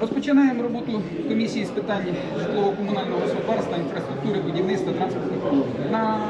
Розпочинаємо роботу комісії з питань житлово-комунального господарства, інфраструктури, будівництва, транспортних послуг. На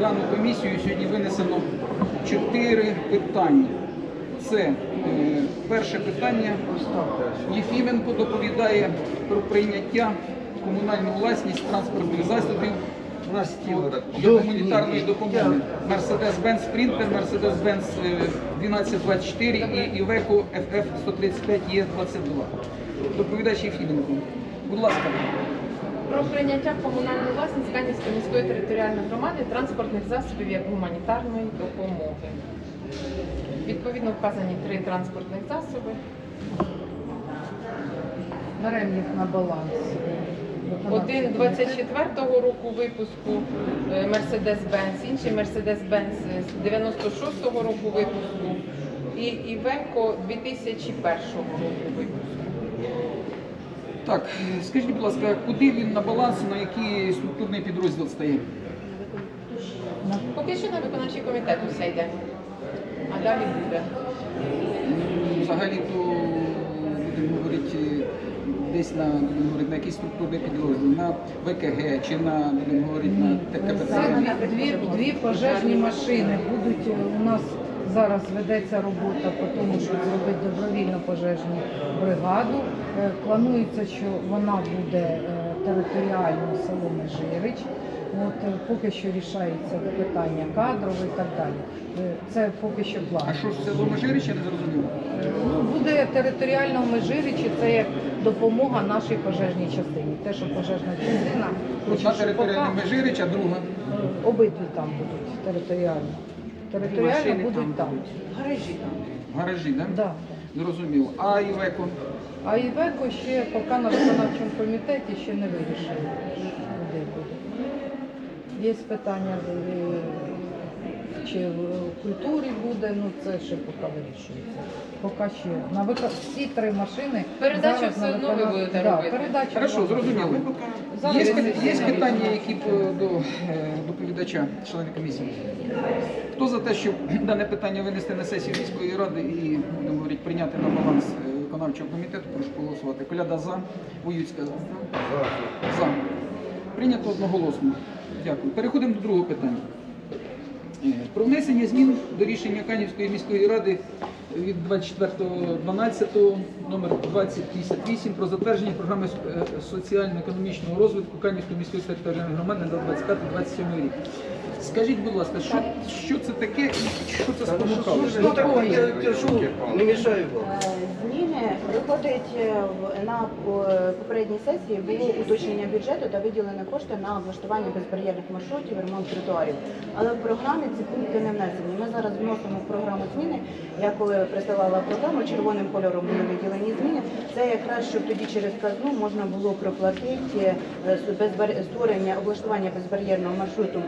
дану комісію сьогодні винесено чотири питання. Це е, перше питання. Єфіменко доповідає про прийняття комунальну власність транспортних засобів для гуманітарної допомоги. Mercedes-Benz Sprinter, Mercedes-Benz е, 1224 і Iveco FF 135 E22. Доповідач Єфіменко. Будь ласка. Про прийняття в комунальну власність Канівської міської територіальної громади транспортних засобів як гуманітарної допомоги. Відповідно вказані три транспортних засоби. Беремо їх на баланс. Один 24-го року випуску е, Mercedes-Benz, інший Mercedes-Benz 96-го року випуску і Iveco 2001 року випуску. Так, скажіть, будь ласка, куди він на баланс, на який структурний підрозділ стає? Поки що на виконавчий комітет усе йде. А далі буде. Взагалі-то будемо говорити десь на будемо говорити, на якісь структурні підрозділ, на ВКГ чи на будемо говорити на ТКПЦ. Дві, дві пожежні машини будуть. е, У нас зараз ведеться робота по тому, щоб зробити добровільну пожежну бригаду. Е, Планується, що вона буде е, територіально село Межирич. От е, поки що рішається питання кадрове і так далі. Е, Це поки що план. А що ж це до Межирича не зрозуміло? Ну, буде територіально в Межиричі, це як допомога нашій пожежній частині. Те, що пожежна частина Одна територіальна поки- Межирич, друга. Е, Обидві там будуть територіально. Територіально будуть там. Гаражі там. В гаражі, так? Да. Зрозуміло. А Івеко? А Івеко ще поки на виконавчому комітеті ще не вирішили. Є питання, е, чи в культурі буде, ну це ще поки вирішується. Поки ще на вика... всі три машини. Передачу зараз все одно ви будете да, робити. Передачу Хорошо, зрозуміло. Зараз Є, пи- є питання, які б, до е, доповідача, члени комісії. Хто за те, щоб дане питання винести на сесію міської ради і будемо говорити, прийняти на баланс е, виконавчого комітету, прошу голосувати. Коляда за, Воюцька за. Прийнято одноголосно. Дякую. Переходимо до другого питання. Е, Про внесення змін до рішення Канівської міської ради від 24.12 номер 2058 про затвердження програми е, соціально-економічного розвитку Канівської міської територіальної громади на 25-27 рік. Скажіть, будь ласка, що, що це таке і що це спонукало? Ну так я держу, не мешаю вам. Е, Зміни виходить е, в- на е, попередній сесії було уточнення бюджету та виділені кошти на облаштування безбар'єрних маршрутів, ремонт тротуарів. Але в програмі ці пункти не внесені. Ми зараз вносимо в програму зміни. Я коли присилала програму, червоним кольором були виділені зміни. Це якраз щоб тоді через казну можна було проплатити е, створення облаштування безбар'єрного маршруту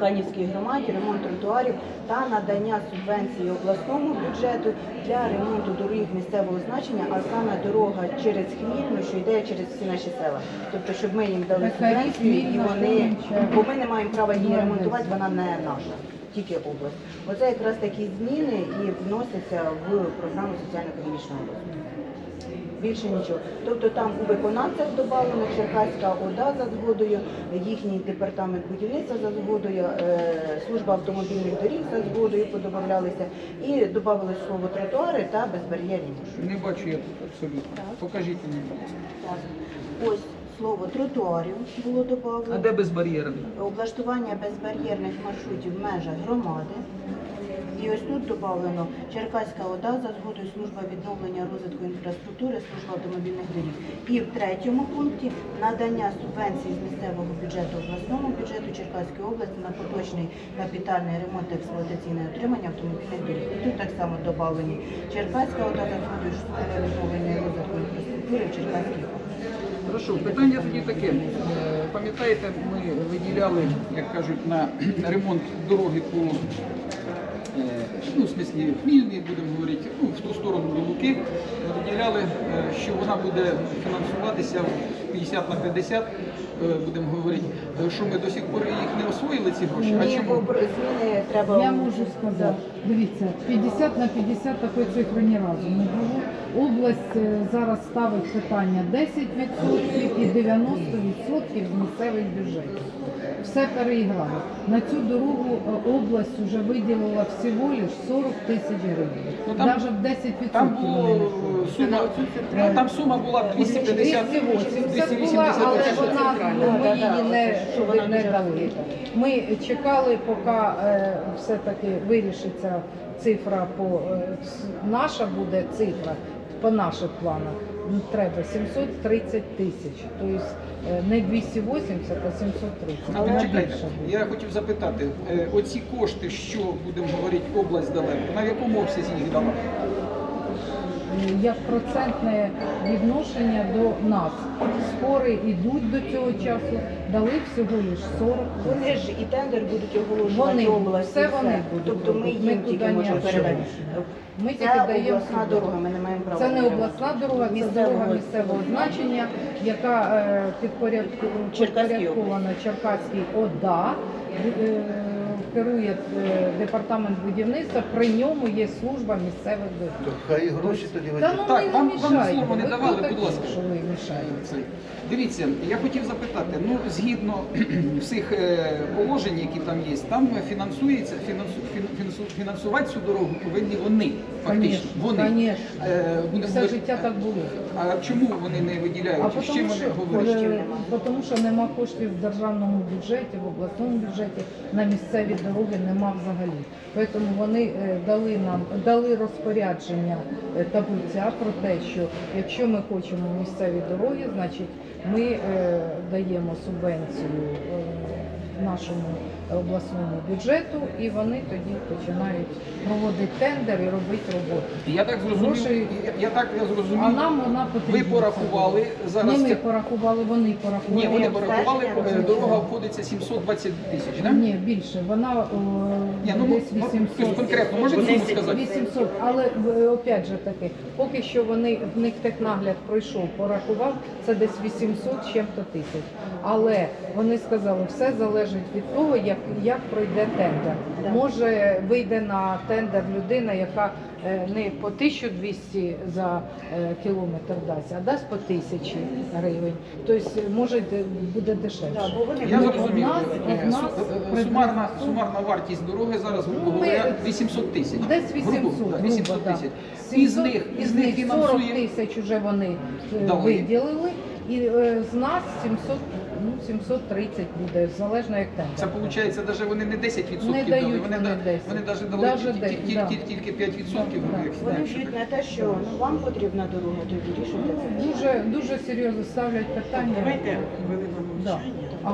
Канівській громаді, ремонт тротуарів та надання субвенції обласному бюджету для ремонту доріг місцевого значення, а саме дорога через Хмільну, що йде через всі наші села. Тобто, щоб ми їм дали субвенцію і вони, бо ми не маємо права її ремонтувати, вона не наша. Тільки область. Оце якраз такі зміни і вносяться в програму соціально-економічного розвитку. Більше нічого. Тобто там у виконавцях додано Черкаська ОДА за згодою, їхній департамент будівництва за згодою, е, служба автомобільних доріг за згодою подобавлялися і додали слово тротуари та безбар'єрні. Не бачу я тут абсолютно. Покажіть мені. Так. Ось слово тротуарів було А додано. де безбар'єрний? Облаштування безбар'єрних маршрутів в межах громади. І ось тут додано Черкаська ОДА за згодою служба відновлення розвитку інфраструктури, служба автомобільних доріг. І в третьому пункті надання субвенції з місцевого бюджету обласному бюджету Черкаської області на поточний капітальний ремонт та експлуатаційне отримання автомобільних доріг. І тут так само додавлені Черкаська ОДА за згодою служба відновлення розвитку інфраструктури в Черкаській області. Хорошо, питання тоді таке. Е, Пам'ятаєте, ми виділяли, як кажуть, на ремонт дороги по е, ну, в смислі Хмільний, будемо говорити, ну, в ту сторону до Луки, виділяли, е, що вона буде фінансуватися в 50 на 50, е, будемо говорити, що ми до сих пор їх не освоїли ці гроші. А Ні, чому? зміни треба Я можу сказати, дивіться, 50 на 50 такої цифри ні разу не було. Область е, зараз ставить питання 10% і 90% з місцевих бюджетів. Все переіграли. На цю дорогу е, область вже виділила всього лиш 40 тисяч гривень. Ну, там- Навіть в 10% Там було сума, ну, там сума була 250, 280 була, але вона ми її не, що вона не дали. Ми чекали, поки е, все-таки вирішиться цифра по е, наша буде цифра по наших планах. Ну, Треба 730 тисяч, тобто е, не 280, а 730. Але чекайте, більше буде. я хотів запитати, е, оці кошти, що будемо говорити, область дала, на якому обсязі їх дала? Як процентне відношення до нас. Спори йдуть до цього часу, дали всього лише 40 Вони ж і тендер будуть оголошувати Вони, область. все вони будуть Тобто ми робити. Ми їм туди тільки можемо ніяк передати. Ми тільки Це даємо обласна сюди. дорога, ми не маємо права. Це не обласна дорога, це Місцевого дорога місцевого значення, яка е, підпорядку- Черкаській підпорядкована Черкаській ОДА. е, Керує е, департамент будівництва, при ньому є служба місцевих доріг. То хай гроші тоді Та ну Так, вам- вам слово не давали, будь ласка. Що ви мішаєте? Дивіться, я хотів запитати, ну згідно всіх е, положень, які там є, там фінансується, фінансу, фінансувати цю дорогу повинні вони, фактично. Конечно, Вони. конечно. Е, все життя так було. А чому вони не виділяють? А З чим тому вони що, говорять? тому що нема коштів в державному бюджеті, в обласному бюджеті, на місцеві дороги нема взагалі. Тому вони е, дали нам дали розпорядження е, таблиця про те, що якщо ми хочемо місцеві дороги, значить ми е, даємо субвенцію нашому обласному бюджету, і вони тоді починають проводити тендер і робити роботу. Я так зрозумів, я, я так я зрозумів. А нам вона потрібна. ви порахували зараз. Не ми порахували, вони порахували. Ні, вони порахували, е, дорога обходиться 720 тисяч, так? Ні, більше. Вона Ні, ну, десь ну, 800. конкретно можете суму сказати? 800, але е, опять же таки, поки що вони в них технагляд пройшов, порахував, це десь 800 з чим-то тисяч. Але вони сказали, все залежить від того, як, як пройде тендер. Да. Може вийде на тендер людина, яка е, не по 1200 за е, кілометр дасть, а дасть по 1000 гривень. Тобто може буде дешевше. Да, бо вони Я зрозумів. Е, е, Сумарна, сумарна вартість дороги зараз, грубо Ну, говоря, 800 тисяч. Десь 800, Грубо, да, грубо, 800 да. тисяч. 700, Із них, із них 40 тисяч вже вони е, Дали. виділили, і е, з нас 700, ну, 730 буде, залежно як там. Це виходить, навіть вони не 10% Не дали, дають вони, вони да- 10. вони навіть дали Даже ті- ті- 10, тільки, да. тільки 5%. Да, як да. Вони знаєш. на те, що ну, вам потрібна дорога, то вирішуйте це. Дуже, дуже серйозно ставлять питання. Давайте хвилину Да. мовчання. А,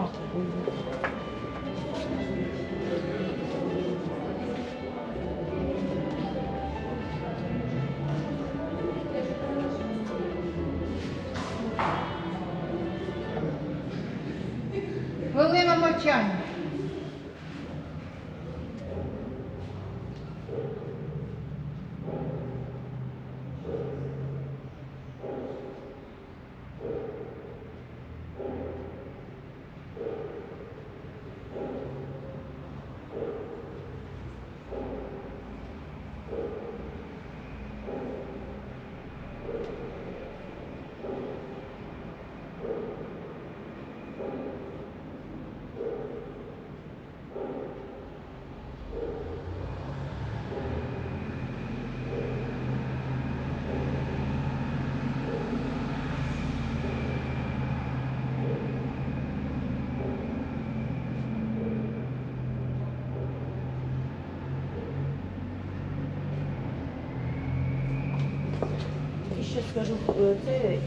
скажу, е, це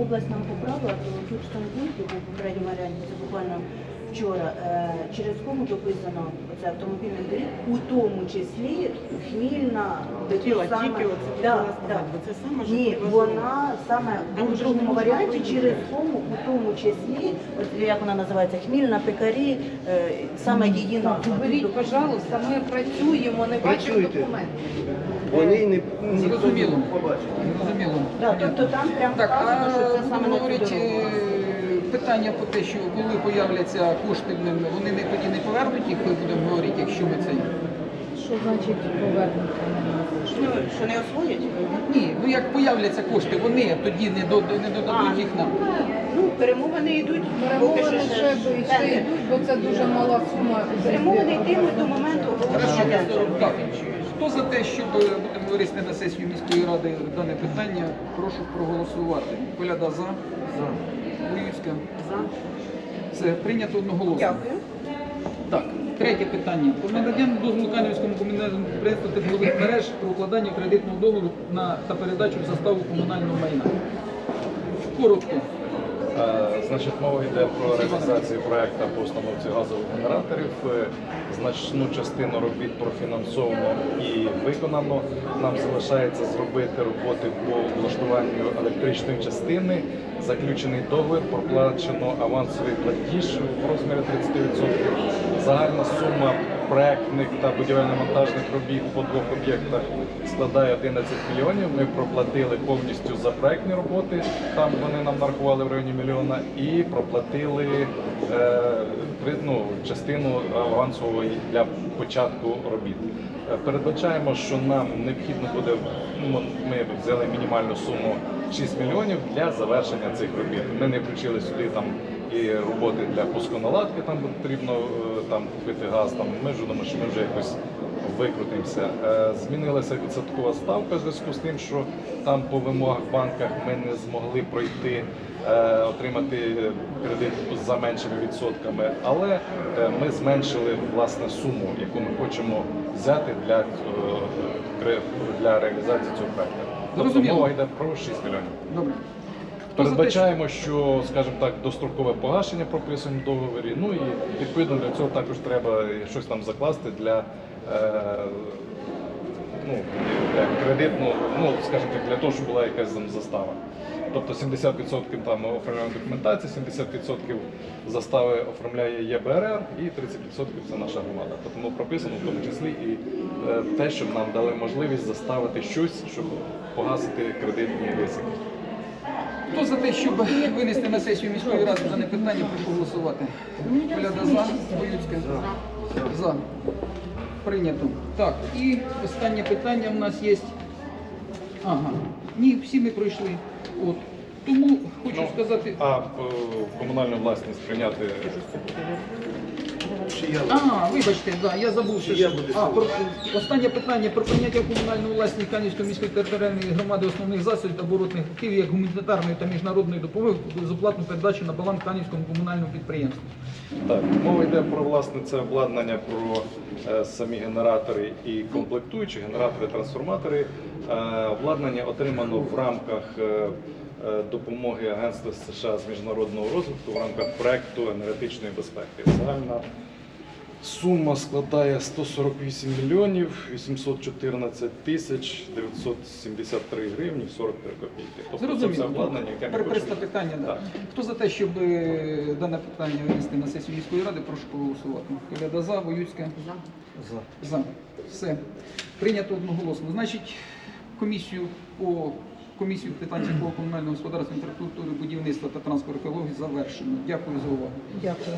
область нам поправила, то тут в цьому пункті, по попередньому це буквально вчора, е, через кому дописано оце автомобільний доріг, у тому числі Хмільна, де Хотіла тут саме- тільки оце Да, хотіла да. сказати, бо це саме Ні, вона саме Там у же ж другому можна варіанті через кому, у тому числі, от як вона називається, Хмільна, Пекарі, е, саме її назва. Беріть, пожалуйста, ми працюємо, не бачимо Працюйте. документів. Вони не Зрозуміло. не побачить. Зрозуміло. Да, тобто там прям Так, вказано, що це а саме на цю дорогу. Питання про те, що коли появляться кошти, вони не тоді не повернуть їх, ми будемо говорити, якщо ми це. Що що значить повернути? Ну, що не освоять? Ні, ну як появляться кошти, вони тоді не, до, не додадуть їх нам. Ну, перемовини йдуть. Поки Перемовини ще, ще б- ще йдуть, бо це дуже мала сума. Перемовини йтимуть до моменту Хорошо, оголошення так. Хто за те, щоб е, будемо вирішити на сесію міської ради дане питання, прошу проголосувати. Коляда за. За. Боюцька. За. Це прийнято одноголосно. Дякую. Так, третє питання. Про надання дозволу Канівському комунальному підприємству теплових мереж про укладання кредитного договору на та передачу в заставу комунального майна. Коротко. Е, Значить, мова йде про реалізацію проекту по установці газових генераторів. Е, Значну частину робіт профінансовано і виконано. Нам залишається зробити роботи по влаштуванню електричної частини. Заключений договір, проплачено авансовий платіж в розмірі 30%. Загальна сума проектних та будівельно-монтажних робіт по двох об'єктах складає 11 мільйонів. Ми проплатили повністю за проектні роботи. Там вони нам нарахували в районі мільйона і проплатили е, ну, частину авансової для початку робіт. Е, Передбачаємо, що нам необхідно буде. ну, Ми взяли мінімальну суму 6 мільйонів для завершення цих робіт. Ми не включили сюди там і роботи для пусконаладки, там потрібно е, там купити газ. Там ми ж думаємо, що ми вже якось викрутимося. Е, Змінилася відсоткова ставка в зв'язку з тим, що там по вимогах в банках ми не змогли пройти, е, отримати кредит за меншими відсотками, але ми зменшили власне суму, яку ми хочемо взяти для, для реалізації цього проекту. Тобто мова йде про 6 мільйонів. Добре. Передбачаємо, що, скажімо так, дострокове погашення прописано в договорі. Ну і відповідно для цього також треба щось там закласти для, е, ну, для кредитного, ну скажімо так, для того, щоб була якась там застава. Тобто 70% там ми оформляємо документацію, 70% застави оформляє ЄБРР і 30% це наша громада. Тому прописано в тому числі і е, те, щоб нам дали можливість заставити щось, щоб погасити кредитні ризики. Хто за те, щоб винести на сесію міської ради дане питання, прошу голосувати. Коляда за, Боюцька за. За. Прийнято. Так, і останнє питання у нас є. Ага. Ні, всі ми пройшли. От. Тому хочу Ну, сказати. А е, комунальну власність прийняти Чи я А, вибачте, да, я забув. що Я буду а, про, останнє питання про прийняття в комунальну власність Канівської міської територіальної громади основних засобів та оборотних активів як гуманітарної та міжнародної допомоги безоплатну передачу на баланс Канівському комунальному підприємству. так. Мова йде про власне це обладнання, про е, самі генератори і комплектуючі генератори, трансформатори. Е, обладнання отримано в рамках. е, е, Допомоги Агентства США з міжнародного розвитку в рамках проекту енергетичної безпеки. Загальна сума складає 148 мільйонів 814 тисяч 973 гривні 43 копійки. Тобто це все обладнання, яке ми хочемо. питання. Да. Так. Хто за те, щоб е, дане питання винести на сесію міської ради, прошу проголосувати. Коляда за, Воюцька. за? За. Все. Прийнято одноголосно. Значить, комісію по комісію питань житлового комунального господарства, інфраструктури, будівництва та транспорту екології завершено. Дякую за увагу. Дякую.